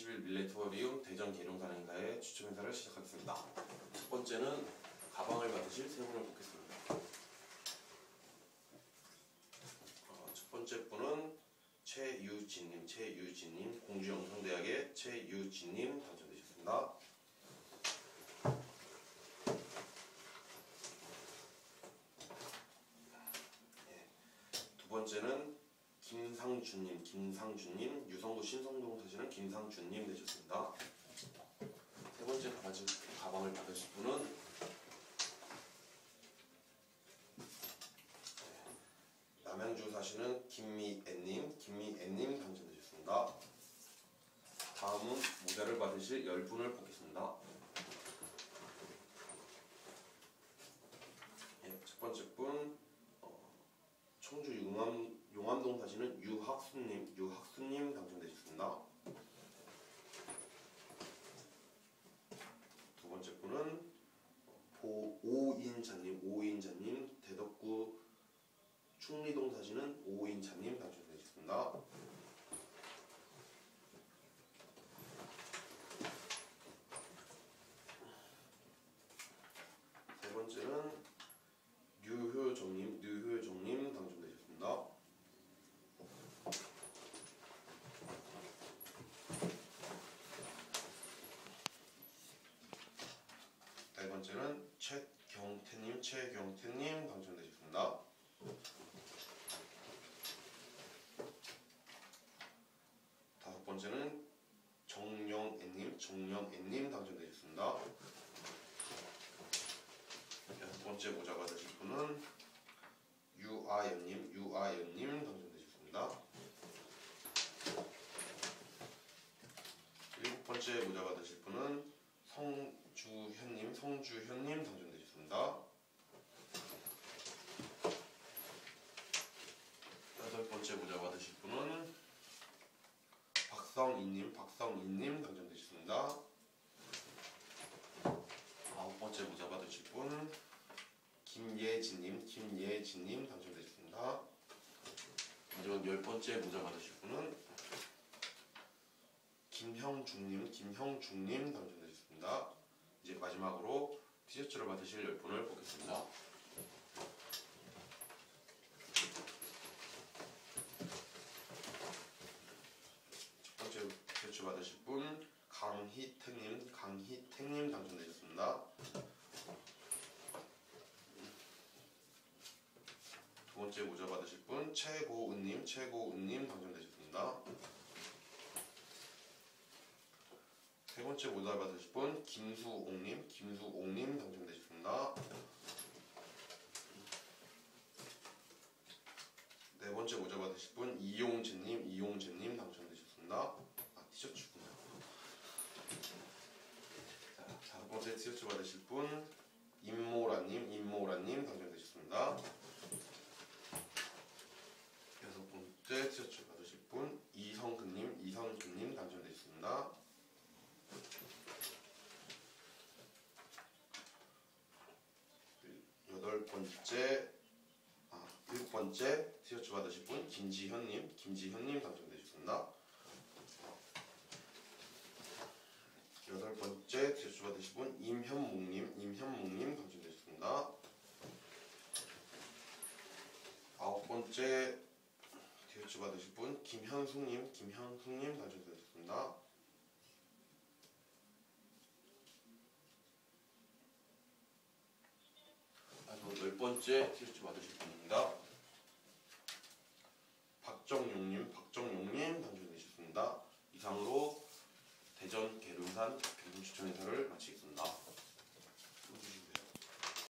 2021 밀레토리움 대전 계룡산 행사의 추첨 행사를 시작하겠습니다. 첫 번째는 가방을 받으실 세 분을 뽑겠습니다. 어, 첫 번째 분은 최유진님, 최유진님, 공주영상대학의 최유진님 당첨되셨습니다. 예. 두 번째는 김상준님, 김상준님, 유성구 신성동 사시는 김상준님 되셨습니다. 세 번째 가방, 가방을 받으실 분은 네, 남양주 사시는 김미애님, 김미애님 당첨되셨습니다. 다음은 모자를 받으실 10분을 뽑겠습니다. 예, 첫 번째 분 어, 청주 용암, 용암동 사시는 유학수님, 유학수님 당첨되셨습니다. 두 번째 분은 보, 오인자님, 오인자님, 대덕구 충리동 사시는 오인자님 당첨되셨습니다. 세 번째는 류효정님, 류효정님 당첨되셨습니다. 네 번째는 최경태님, 최경태님 당첨되셨습니다. 다섯 번째는 정영애님 당첨되셨습니다. 여섯 번째 모자 받으실 분은 유아연님, 유아연님 당첨되셨습니다. 일곱 번째 모자 받으실 분은 성주현님, 성주현님 당첨되셨습니다. 여덟 번째 모자 받으실 분은 박성희님, 박성희님 당첨되셨습니다. 아홉 번째 모자 받으실 분 김예진님, 김예진님 당첨되셨습니다. 마지막 열 번째 모자 받으실 분은 김형중님, 김형중님 당첨되셨습니다. 이제 마지막으로 티셔츠를 받으실 열 분을 뽑겠습니다. 첫 번째 티셔츠 받으실 분 강희택님, 강희택님 당첨되셨습니다. 두 번째 모자 받으실 분 최고은님, 최고은님 당첨되셨습니다. 세 번째 모자 받으실 분 김수옥님, 김수옥님 당첨되셨습니다. 네 번째 모자 받으실 분 이용재님, 이용재님 당첨되셨습니다. 아 티셔츠구나. 자, 다섯 번째 티셔츠 받으실 분 임모라님, 임모라님 당첨되셨습니다. 여섯 티셔츠 받으실 분 이성근님, 이성근님 당첨되셨습니다. 여덟 번째, 아 일곱 번째 티셔츠 받으실 분 김지현님, 김지현님 당첨되셨습니다. 여덟 번째 티셔츠 받으실 분 임현묵님, 임현묵님 당첨되셨습니다. 아홉 번째 티셔츠 받으실 분 김현숙님, 김현숙님 당첨되셨습니다. 마지막 열 번째 티셔츠 받으실 분입니다.